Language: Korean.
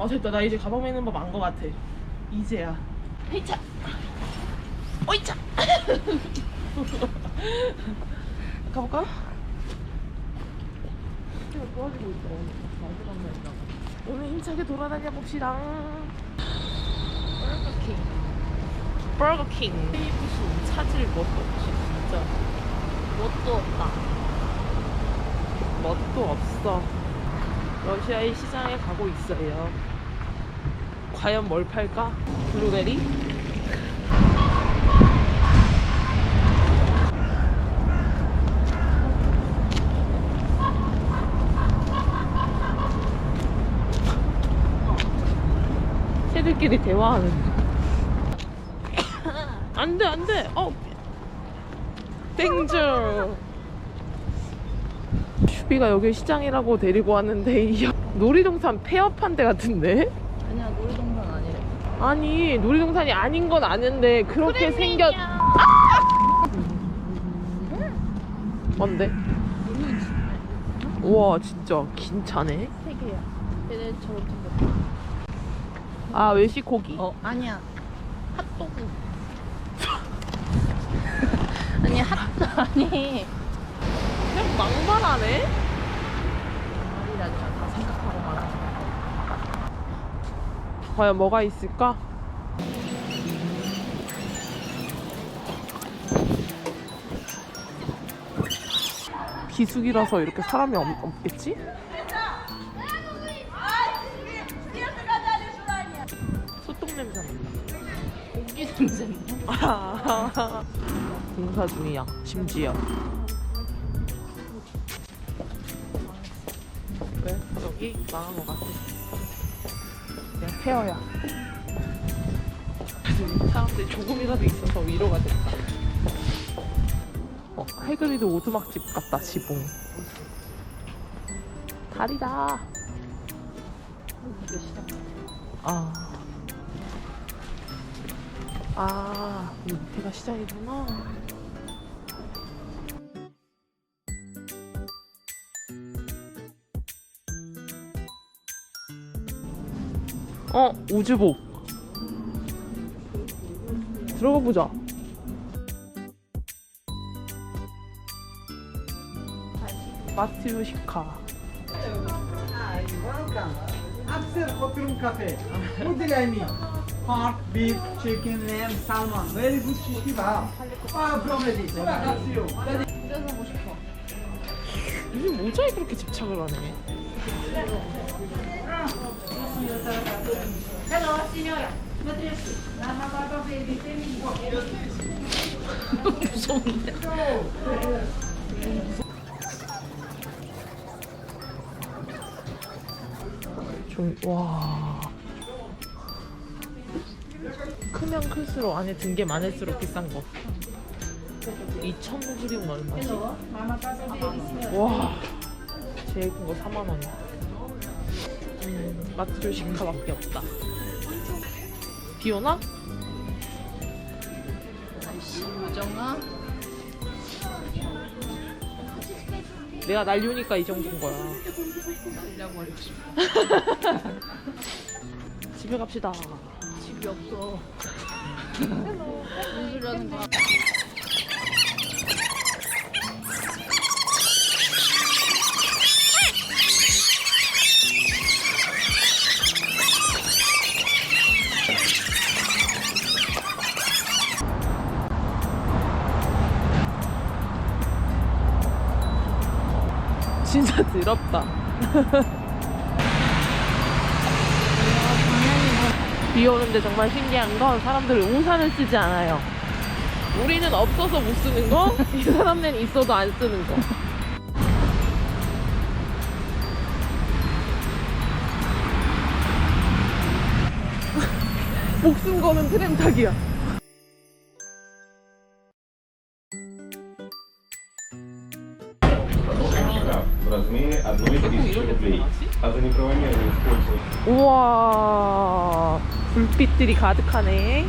어 됐다. 나 이제 가방 매는 법 안 거 같아. 이제야. 헤이차. 어이차. 가볼까? 내가 도와주고 있어. 오늘 힘차게 돌아다녀 봅시다. 버거킹. 버거킹. KFC 찾을 것도 없이 진짜. 뭣도 없다. 멋도 없어. 러시아의 시장에 가고 있어요. 과연 뭘 팔까? 블루베리? 새들끼리 대화하는. 안 돼, 안 돼! 어! 땡저! 슈비가 여기 시장이라고 데리고 왔는데 이 놀이동산 폐업한 데 같은데? 아니야 놀이동산 아니래. 아니 놀이동산이 아닌 건 아는데 그렇게 생겼 뭔데? 우와 진짜 긴 차네 세 개야. 얘네처럼 생겼다. 아 외식 고기 어 아니야. 핫도그. 아니 핫 아니. 말이 아니라 다 생각하고 말하는. 과연 뭐가 있을까? 비수기라서 이렇게 사람이 없, 없겠지? 소똥 냄새 난다. 고기 냄새인데. 공사 중이야 심지어 왜? 여기 망한 것 같아 그냥 페어야 사람들이 조금이라도 있어서 위로가 됐다 어, 해그리드 오두막집 같다 지붕 다리다. 아. 아, 이 밑에가 시장이구나. 어, 우주복. 들어가 보자. Pork, beef, chicken, lamb, salmon. Very good shish kebab. From. That's you. 뜯어보고 싶어. 요즘 모자에 그렇게 집착을 하네. 와. 크면 클수록 안에 든 게 많을수록 비싼 거. 2,000루블이면 얼마지? 와. 제일 큰 거 4만 원이야. 음, 마트로 시카밖에 없다. 비 오나? 아이씨 우정아. 내가 날려니까 이 정도인 거야. 날려버리고 싶어. 집에 갑시다. 집이 없어. 무슨 소리 하는 거야? 진짜 더럽다. 비 오는데 정말 신기한 건 사람들은 우산을 쓰지 않아요. 우리는 없어서 못 쓰는 거, 이 사람들은 있어도 안 쓰는 거. 목숨 거는 트램 타기야. размере одной тысячи рублей. А за неправомерное использование 우와, 불빛들이 가득하네.